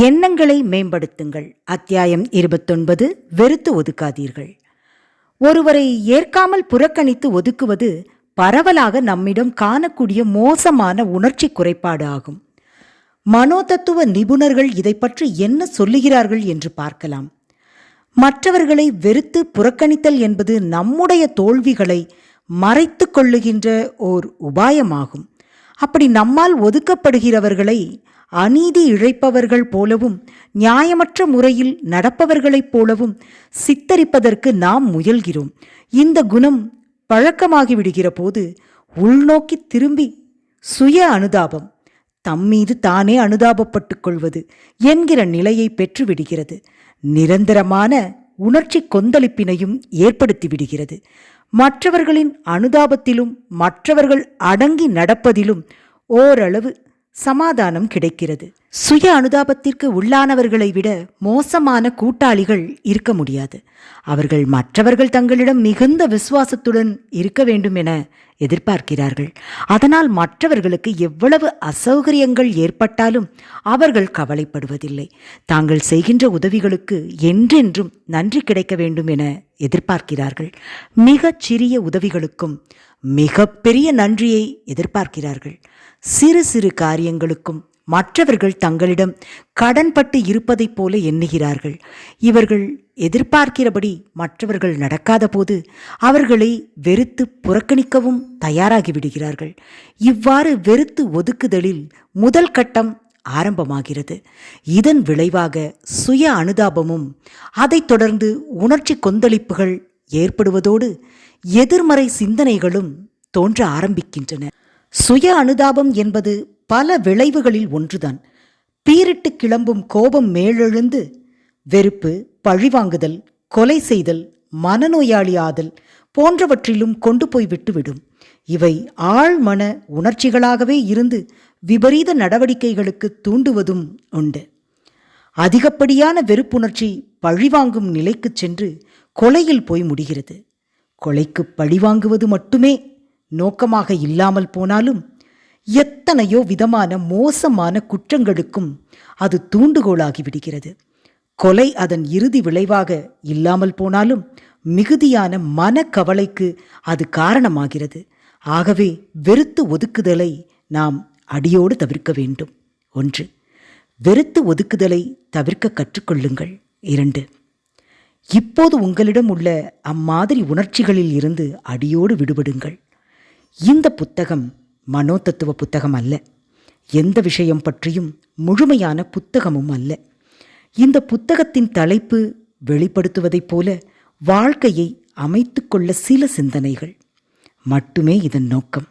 எண்ணங்களை மேம்படுத்துங்கள். அத்தியாயம் இருபத்தொன்பது வெறுத்து ஒதுக்காதீர்கள். ஒருவரை ஏற்காமல் புறக்கணித்து ஒதுக்குவது பரவலாக நம்மிடம் காணக்கூடிய மோசமான உணர்ச்சி குறைபாடு ஆகும். மனோதத்துவ நிபுணர்கள் இதை பற்றி என்ன சொல்லுகிறார்கள் என்று பார்க்கலாம். மற்றவர்களை வெறுத்து புறக்கணித்தல் என்பது நம்முடைய தோல்விகளை மறைத்து கொள்ளுகின்ற ஓர் உபாயமாகும். அப்படி நம்மால் ஒதுக்கப்படுகிறவர்களை அநீதி இழைப்பவர்கள் போலவும் நியாயமற்ற முறையில் நடப்பவர்களைப் போலவும் சித்தரிப்பதற்கு நாம் முயல்கிறோம். இந்த குணம் பழக்கமாகிவிடுகிற போது உள்நோக்கி திரும்பி சுய அனுதாபம் தம்மீது தானே அனுதாபப்பட்டுக் கொள்வது என்கிற நிலையை பெற்றுவிடுகிறது நிரந்தரமான உணர்ச்சி கொந்தளிப்பினையும் ஏற்படுத்திவிடுகிறது மற்றவர்களின் அனுதாபத்திலும் மற்றவர்கள் அடங்கி நடப்பதிலும் ஓரளவு சமாதானம் கிடைக்கிறது. சுய அனுதாபத்திற்கு உள்ளானவர்களை விட மோசமான கூட்டாளிகள் இருக்க முடியாது. அவர்கள் மற்றவர்கள் தங்களிடம் மிகுந்த விசுவாசத்துடன் இருக்க வேண்டும் என எதிர்பார்க்கிறார்கள். அதனால் மற்றவர்களுக்கு எவ்வளவு அசௌகரியங்கள் ஏற்பட்டாலும் அவர்கள் கவலைப்படுவதில்லை. தாங்கள் செய்கின்ற உதவிகளுக்கு என்றென்றும் நன்றி கிடைக்க வேண்டும் என எதிர்பார்க்கிறார்கள். மிகச் சிறிய உதவிகளுக்கும் மிகப்பெரிய நன்றியை எதிர்பார்க்கிறார்கள். சிறு சிறு காரியங்களுக்கும் மற்றவர்கள் தங்களிடம் கடன்பட்டு இருப்பதைப் போல எண்ணுகிறார்கள். இவர்கள் எதிர்பார்க்கிறபடி மற்றவர்கள் நடக்காத போது அவர்களை வெறுத்து புறக்கணிக்கவும் தயாராகிவிடுகிறார்கள் இவ்வாறு வெறுத்து ஒதுக்குதலில் முதல் கட்டம் ஆரம்பமாகிறது. இதன் விளைவாக சுய அனுதாபமும் அதைத் தொடர்ந்து உணர்ச்சி கொந்தளிப்புகள் ஏற்படுவதோடு எதிர்மறை சிந்தனைகளும் தோன்ற ஆரம்பிக்கின்றன. சுய அனுதாபம் என்பது பல விளைவுகளில் ஒன்றுதான். பீரிட்டு கிளம்பும் கோபம் மேலெழுந்து வெறுப்பு பழிவாங்குதல் கொலை செய்தல் மனநோயாளி ஆதல் போன்றவற்றிலும் கொண்டு போய் விட்டுவிடும். இவை ஆழ்மன உணர்ச்சிகளாகவே இருந்து விபரீத நடவடிக்கைகளுக்கு தூண்டுவதும் உண்டு. அதிகப்படியான வெறுப்புணர்ச்சி பழிவாங்கும் நிலைக்குச் சென்று கொலையில் போய் முடிகிறது. கொலைக்கு பழிவாங்குவது மட்டுமே நோக்கமாக இல்லாமல் போனாலும் எத்தனையோ விதமான மோசமான குற்றங்களுக்கும் அது தூண்டுகோலாகி விடுகிறது. கொலை அதன் இறுதி விளைவாக இல்லாமல் போனாலும் மிகுதியான மனக்கவலைக்கு அது காரணமாகிறது. ஆகவே வெறுத்து ஒதுக்குதலை நாம் அடியோடு தவிர்க்க வேண்டும். ஒன்று வெறுத்து ஒதுக்குதலை தவிர்க்க கற்றுக்கொள்ளுங்கள். இரண்டு இப்போது உங்களிடம் உள்ள அம்மாதிரி உணர்ச்சிகளில் இருந்து அடியோடு விடுபடுங்கள். இந்த புத்தகம் மனோதத்துவ புத்தகம் அல்ல. எந்த விஷயம் பற்றியும் முழுமையான புத்தகமும் அல்ல. இந்த புத்தகத்தின் தலைப்பு வெளிப்படுத்துவதைப் போல வாழ்க்கையை அமைத்துக்கொள்ள சில சிந்தனைகள். மட்டுமே இதன் நோக்கம்.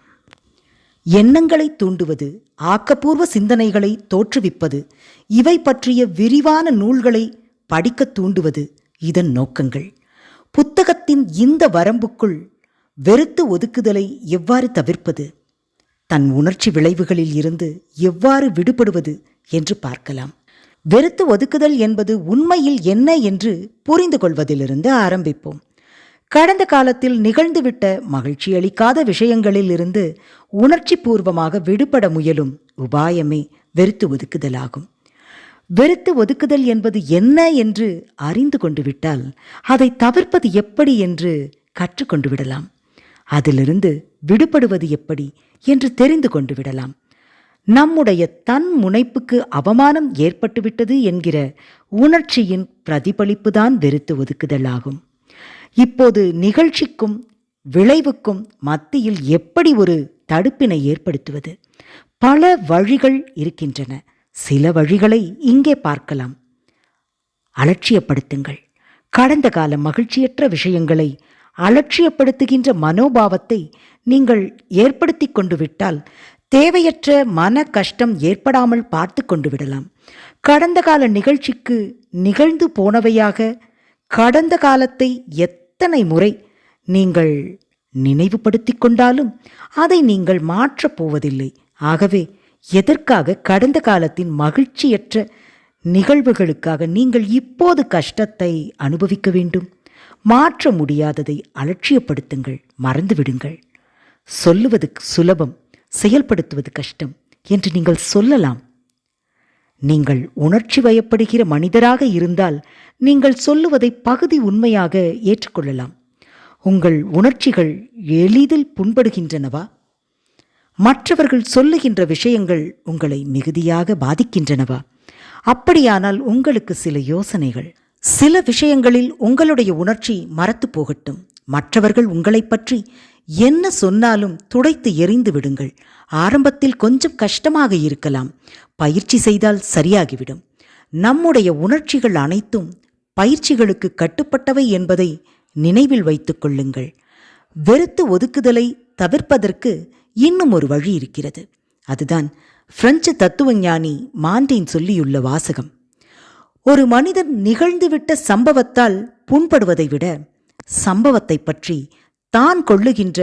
எண்ணங்களை தூண்டுவது ஆக்கப்பூர்வ சிந்தனைகளை தோற்றுவிப்பது இவை பற்றிய விரிவான நூல்களை படிக்கத் தூண்டுவது இதன் நோக்கங்கள். புத்தகத்தின் இந்த வரம்புக்குள் வெறுத்து ஒதுக்குதலை எவ்வாறு தவிர்ப்பது? தன் உணர்ச்சி விளைவுகளில் இருந்து எவ்வாறு விடுபடுவது என்று பார்க்கலாம். வெறுத்து ஒதுக்குதல் என்பது உண்மையில் என்ன என்று புரிந்து கொள்வதிலிருந்து ஆரம்பிப்போம். கடந்த காலத்தில் நிகழ்ந்துவிட்ட மகிழ்ச்சி அளிக்காத விஷயங்களில் இருந்து உணர்ச்சி பூர்வமாக விடுபட முயலும் உபாயமே வெறுத்து ஒதுக்குதலாகும். வெறுத்து ஒதுக்குதல் என்பது என்ன என்று அறிந்து கொண்டு விட்டால் அதை தவிர்ப்பது எப்படி என்று கற்றுக்கொண்டு விடலாம். அதிலிருந்து விடுபடுவது எப்படி என்று தெரிந்து கொண்டு விடலாம். நம்முடைய தன் முனைப்புக்கு அவமானம் ஏற்பட்டுவிட்டது என்கிற உணர்ச்சியின் பிரதிபலிப்புதான் வெறுத்து ஒதுக்குதல் ஆகும் இப்போது நிகழ்ச்சிக்கும் விளைவுக்கும் மத்தியில் எப்படி ஒரு தடுப்பினை ஏற்படுத்துவது? பல வழிகள் இருக்கின்றன. சில வழிகளை இங்கே பார்க்கலாம். அலட்சியப்படுத்துங்கள். கடந்த கால மகிழ்ச்சியற்ற விஷயங்களை அலட்சியப்படுத்துகின்ற மனோபாவத்தை நீங்கள் ஏற்படுத்தி கொண்டு விட்டால் தேவையற்ற மன கஷ்டம் ஏற்படாமல் பார்த்து கொண்டு விடலாம் கடந்த கால நிகழ்ச்சிக்கு நிகழ்ந்து போனவையாக கடந்த காலத்தை எத்தனை முறை நீங்கள் நினைவுபடுத்தி கொண்டாலும் அதை நீங்கள் மாற்றப் போவதில்லை. ஆகவே எதற்காக கடந்த காலத்தின் மகிழ்ச்சியற்ற நிகழ்வுகளுக்காக நீங்கள் இப்போது கஷ்டத்தை அனுபவிக்க வேண்டும்? மாற்ற முடியாததை அலட்சியப்படுத்துங்கள் மறந்துவிடுங்கள். சொல்லுவது சுலபம் செயல்படுத்துவது கஷ்டம் என்று நீங்கள் சொல்லலாம். நீங்கள் உணர்ச்சி வயப்படுகிற மனிதராக இருந்தால் நீங்கள் சொல்லுவதை பகுதி உண்மையாக ஏற்றுக்கொள்ளலாம். உங்கள் உணர்ச்சிகள் எளிதில் புண்படுகின்றனவா? மற்றவர்கள் சொல்லுகின்ற விஷயங்கள் உங்களை மிகுதியாக பாதிக்கின்றனவா? அப்படியானால் உங்களுக்கு சில யோசனைகள். சில விஷயங்களில் உங்களுடைய உணர்ச்சி மறத்து போகட்டும். மற்றவர்கள் உங்களைப் பற்றி என்ன சொன்னாலும் துடைத்து எரிந்து விடுங்கள். ஆரம்பத்தில் கொஞ்சம் கஷ்டமாக இருக்கலாம். பயிற்சி செய்தால் சரியாகிவிடும். நம்முடைய உணர்ச்சிகள் அனைத்தும் பயிற்சிகளுக்கு கட்டுப்பட்டவை என்பதை நினைவில் வைத்துக் கொள்ளுங்கள். வெறுத்து ஒதுக்குதலை தவிர்ப்பதற்கு இன்னும் ஒரு வழி இருக்கிறது. அதுதான் பிரெஞ்சு தத்துவஞானி மாண்டேன் சொல்லியுள்ள வாசகம். ஒரு மனிதன் நிகழ்ந்துவிட்ட சம்பவத்தால் புண்படுவதை விட சம்பவத்தை பற்றி தான் கொள்ளுகின்ற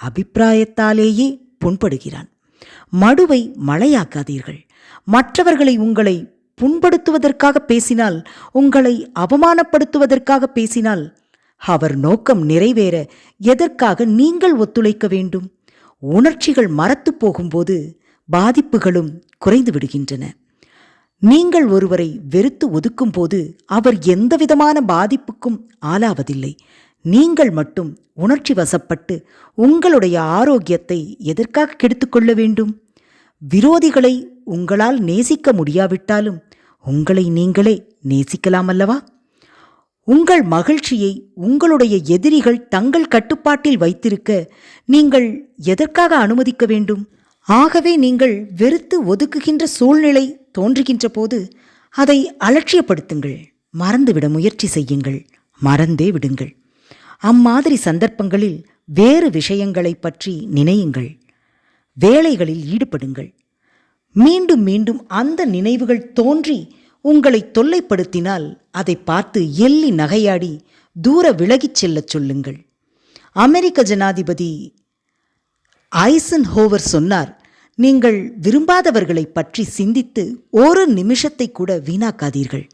அபிப்பிராயத்தாலேயே புண்படுகிறான். மடுவை மழையாக்காதீர்கள். மற்றவர்களை உங்களை புண்படுத்துவதற்காக பேசினால் உங்களை அவமானப்படுத்துவதற்காக பேசினால் அவர் நோக்கம் நிறைவேற எதற்காக நீங்கள் ஒத்துழைக்க வேண்டும்? உணர்ச்சிகள் மறத்து போகும்போது பாதிப்புகளும் குறைந்து விடுகின்றன. நீங்கள் ஒருவரை வெறுத்து ஒதுக்கும்போது அவர் எந்தவிதமான பாதிப்புக்கும் ஆளாவதில்லை. நீங்கள் மட்டும் உணர்ச்சி வசப்பட்டு உங்களுடைய ஆரோக்கியத்தை எதற்காக கெடுத்துக்கொள்ள வேண்டும்? விரோதிகளை உங்களால் நேசிக்க முடியாவிட்டாலும் உங்களை நீங்களே நேசிக்கலாம் அல்லவா? உங்கள் மகிழ்ச்சியை உங்களுடைய எதிரிகள் தங்கள் கட்டுப்பாட்டில் வைத்திருக்க நீங்கள் எதற்காக அனுமதிக்க வேண்டும்? ஆகவே நீங்கள் வெறுத்து ஒதுக்குகின்ற சூழ்நிலை தோன்றுகின்ற போது அதை அலட்சியப்படுத்துங்கள். மறந்துவிட முயற்சி செய்யுங்கள். மறந்தே விடுங்கள். அம்மாதிரி சந்தர்ப்பங்களில் வேறு விஷயங்களைப் பற்றி நினையுங்கள். வேலைகளில் ஈடுபடுங்கள். மீண்டும் மீண்டும் அந்த நினைவுகள் தோன்றி உங்களை தொல்லைப்படுத்தினால் அதை பார்த்து எள்ளி நகையாடி தூர விலகிச் செல்லச் சொல்லுங்கள். அமெரிக்க ஜனாதிபதி ஐசன் ஹோவர் சொன்னார் நீங்கள் விரும்பாதவர்களை பற்றி சிந்தித்து ஒரு நிமிஷத்தை கூட வீணாக்காதீர்கள்.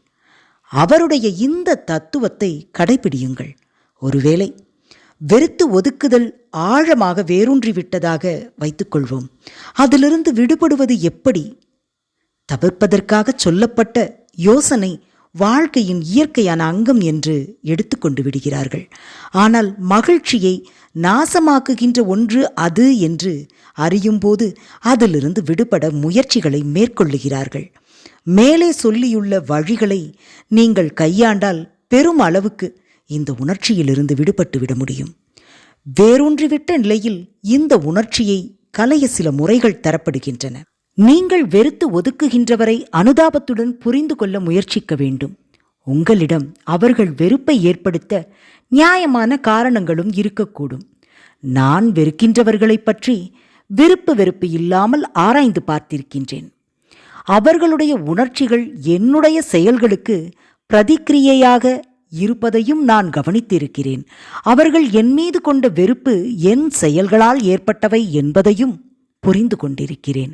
அவருடைய இந்த தத்துவத்தை கடைபிடியுங்கள். ஒருவேளை வெறுத்து ஒதுக்குதல் ஆழமாக வேரூன்றிவிட்டதாக வைத்துக்கொள்வோம். அதிலிருந்து விடுபடுவது எப்படி? தவிர்ப்பதற்காக சொல்லப்பட்ட யோசனை வாழ்க்கையின் இயற்கையான அங்கம் என்று எடுத்துக்கொண்டு விடுகிறார்கள். ஆனால் மகிழ்ச்சியை நாசமாக்குகின்ற ஒன்று அது என்று அறியும்போது அதிலிருந்து விடுபட முயற்சிகளை மேற்கொள்ளுகிறார்கள். மேலே சொல்லியுள்ள வழிகளை நீங்கள் கையாண்டால் பெரும் அளவுக்கு இந்த உணர்ச்சியிலிருந்து விடுபட்டு விட முடியும். வேரூன்றிவிட்ட நிலையில் இந்த உணர்ச்சியை கலைய சில முறைகள் தரப்படுகின்றன. நீங்கள் வெறுத்து ஒதுக்குகின்றவரை அனுதாபத்துடன் புரிந்து கொள்ள முயற்சிக்க வேண்டும். உங்களிடம் அவர்கள் வெறுப்பை ஏற்படுத்த நியாயமான காரணங்களும் இருக்கக்கூடும். நான் வெறுக்கின்றவர்களைப் பற்றி விருப்பு வெறுப்பு இல்லாமல் ஆராய்ந்து பார்த்திருக்கின்றேன். அவர்களுடைய உணர்ச்சிகள் என்னுடைய செயல்களுக்கு பிரதிக்கிரியையாக இருப்பதையும் நான் கவனித்திருக்கிறேன். அவர்கள் என் மீது கொண்ட வெறுப்பு என் செயல்களால் ஏற்பட்டவை என்பதையும் புரிந்து கொண்டிருக்கிறேன்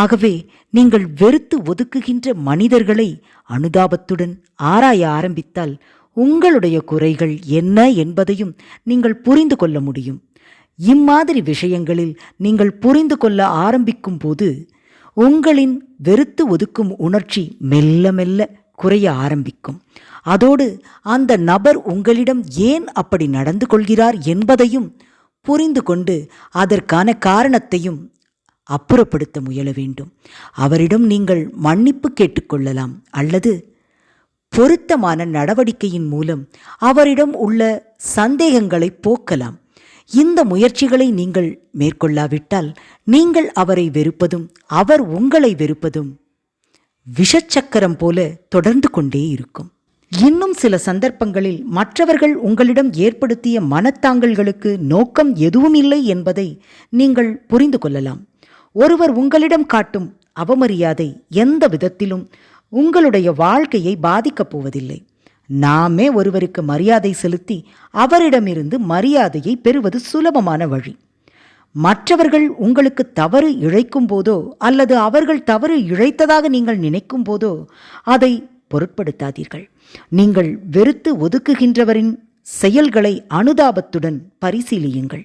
ஆகவே நீங்கள் வெறுத்து ஒதுக்குகின்ற மனிதர்களை அனுதாபத்துடன் ஆராய ஆரம்பித்தால் உங்களுடைய குறைகள் என்ன என்பதையும் நீங்கள் புரிந்து கொள்ள முடியும். இம்மாதிரி விஷயங்களில் நீங்கள் புரிந்து கொள்ள ஆரம்பிக்கும் போது உங்களின் வெறுத்து ஒதுக்கும் உணர்ச்சி மெல்ல மெல்ல குறைய ஆரம்பிக்கும். அதோடு அந்த நபர் உங்களிடம் ஏன் அப்படி நடந்து கொள்கிறார் என்பதையும் புரிந்து கொண்டு அதற்கான காரணத்தையும் அப்புறப்படுத்த முயல வேண்டும். அவரிடம் நீங்கள் மன்னிப்பு கேட்டுக்கொள்ளலாம் அல்லது பொருத்தமான நடவடிக்கையின் மூலம் அவரிடம் உள்ள சந்தேகங்களை போக்கலாம். இந்த முயற்சிகளை நீங்கள் மேற்கொள்ளாவிட்டால் நீங்கள் அவரை வெறுப்பதும் அவர் உங்களை வெறுப்பதும் விஷச்சக்கரம் போல தொடர்ந்து கொண்டே இருக்கும். இன்னும் சில சந்தர்ப்பங்களில் மற்றவர்கள் உங்களிடம் ஏற்படுத்திய மனத்தாங்கல்களுக்கு நோக்கம் எதுவும் இல்லை என்பதை நீங்கள் புரிந்து கொள்ளலாம். ஒருவர் உங்களிடம் காட்டும் அவமரியாதை எந்த விதத்திலும் உங்களுடைய வாழ்க்கையை பாதிக்கப் போவதில்லை. நாமே ஒருவருக்கு மரியாதை செலுத்தி அவரிடமிருந்து மரியாதையை பெறுவது சுலபமான வழி. மற்றவர்கள் உங்களுக்கு தவறு இழைக்கும் போதோ அல்லது அவர்கள் தவறு இழைத்ததாக நீங்கள் நினைக்கும் போதோ அதை பொருட்படுத்தாதீர்கள். நீங்கள் வெறுத்து ஒதுக்குகின்றவரின் செயல்களை அனுதாபத்துடன் பரிசீலியுங்கள்.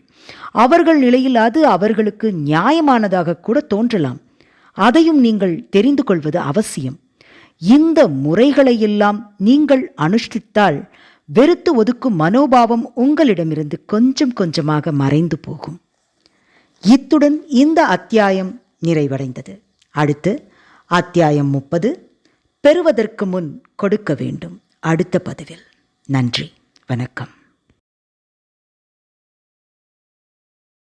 அவர்கள் நிலையில் அது அவர்களுக்கு நியாயமானதாக கூட தோன்றலாம். அதையும் நீங்கள் தெரிந்து கொள்வது அவசியம். இந்த முறைகளையெல்லாம் நீங்கள் அனுஷ்டித்தால் வெறுத்து ஒதுக்கும் மனோபாவம் உங்களிடமிருந்து கொஞ்சம் கொஞ்சமாக மறைந்து போகும். இத்துடன் இந்த அத்தியாயம் நிறைவடைந்தது. அடுத்து அத்தியாயம் முப்பது பெறுவதற்கு முன் கொடுக்க வேண்டும். அடுத்த பதிவில். நன்றி. வணக்கம்.